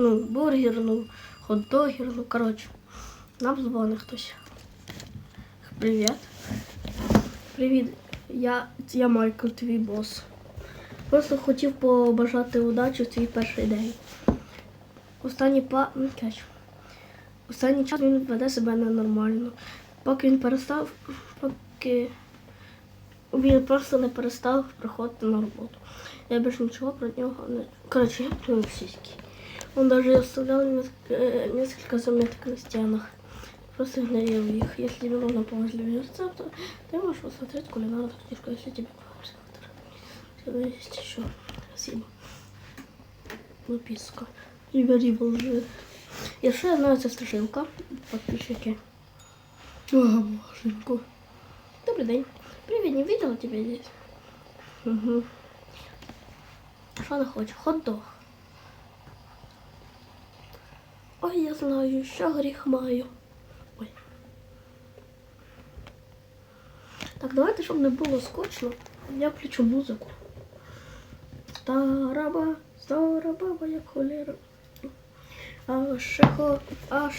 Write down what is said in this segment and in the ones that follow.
Ну, бургер, ну, хот-догер, ну, коротше. Нам дзвонить хтось. Привіт. Привіт. Я, я Майкл, твій бос. Просто хотів побажати удачі в твій перший день. Останній па... м. Останній час він веде себе ненормально. Поки він перестав, поки він просто не перестав приходити на роботу. Я більше нічого про нього не. Коротше, я плюнув сіськи. Он даже оставлял неск- э, несколько заметок на стенах. Просто игнорировал их. Если тебе нужно помощь для рецепта, ты можешь посмотреть кулинарную книжку, если тебе понравился автор. Всегда есть еще. Спасибо. Выписка. Ибери же. И ще одна ця страшилка. Подписчики. О, боженьку. Добрый день. Привет, не видела тебя здесь? Угу. Что она хочет? Хот-дог. Ой, я знаю, що гріх маю. Ой. Так, давайте, щоб не було скучно, я включу музику. Стараба, стара баба, як холера. А ще, хо, а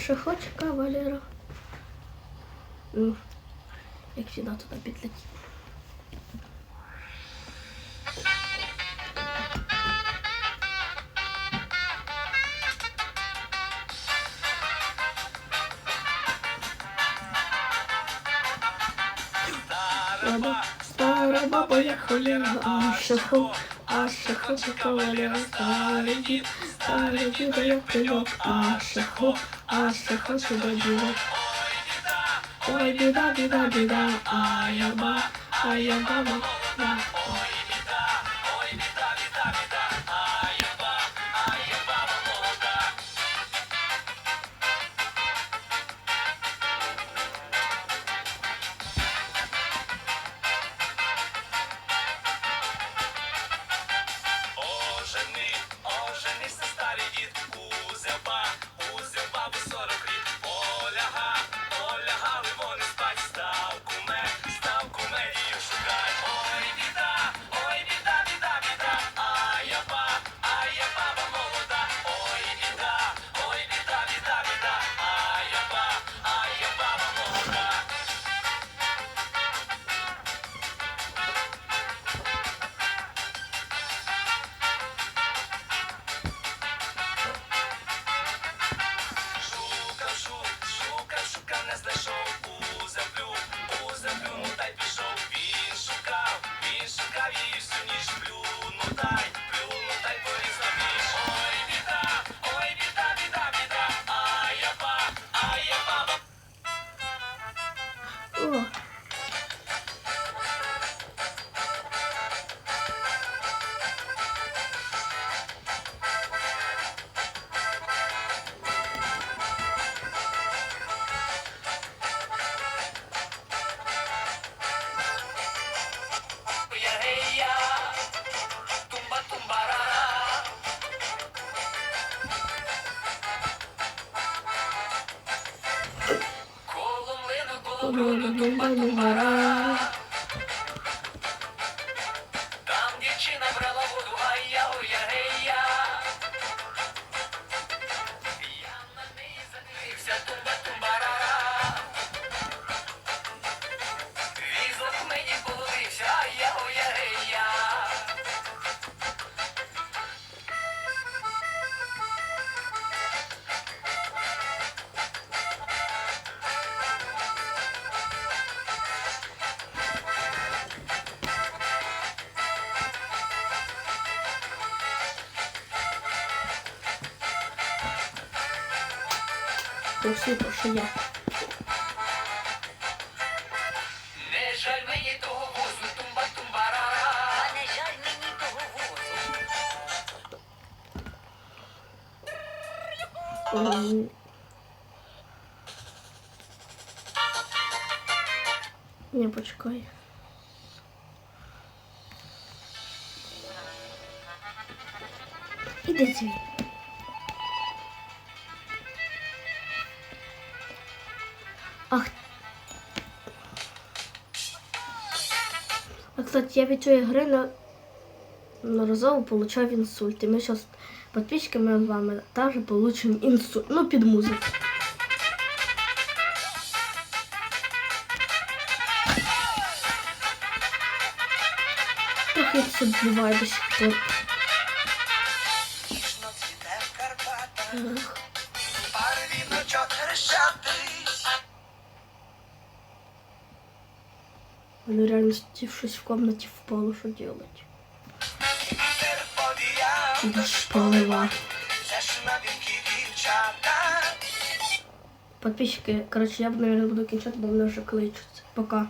кавалера. Ну, як завжди туди підлетів. Баба, стара баба, як холера, а шаху, а шаху, кавалера, старий дід, старий діда, як пилок, а шаху, а шаху, сюда до. Ой, біда, біда, біда, а я ба, а я баба, знайшов у землю, у землю, ну та й пішов. Він шукав, він шукав її всю ніч, плюну бруду, тумба тумбара. Там дівчина брала воду, а я ой, я гея. Я на неї задивився, тумба тумбара. Візок мені половився, Проси, прошу я. Не жаль мені того возу, тумба тумбарара. А не жаль мені того возу. Ні, почекай. Іди. Ах. А, кстати, я від цієї гри на... Наразово получав інсульт. І ми зараз Подписчики ми з вами теж получимо інсу... ну, під музику. Трохи це буває до сих пор. Ех. пари віночок хрещатись. Вони реально стившись в комнате в полу що делать. Да дівчата. Подписчики, короче, я, бы, наверное, буду кінчати, бо меня вже кличуть. Пока.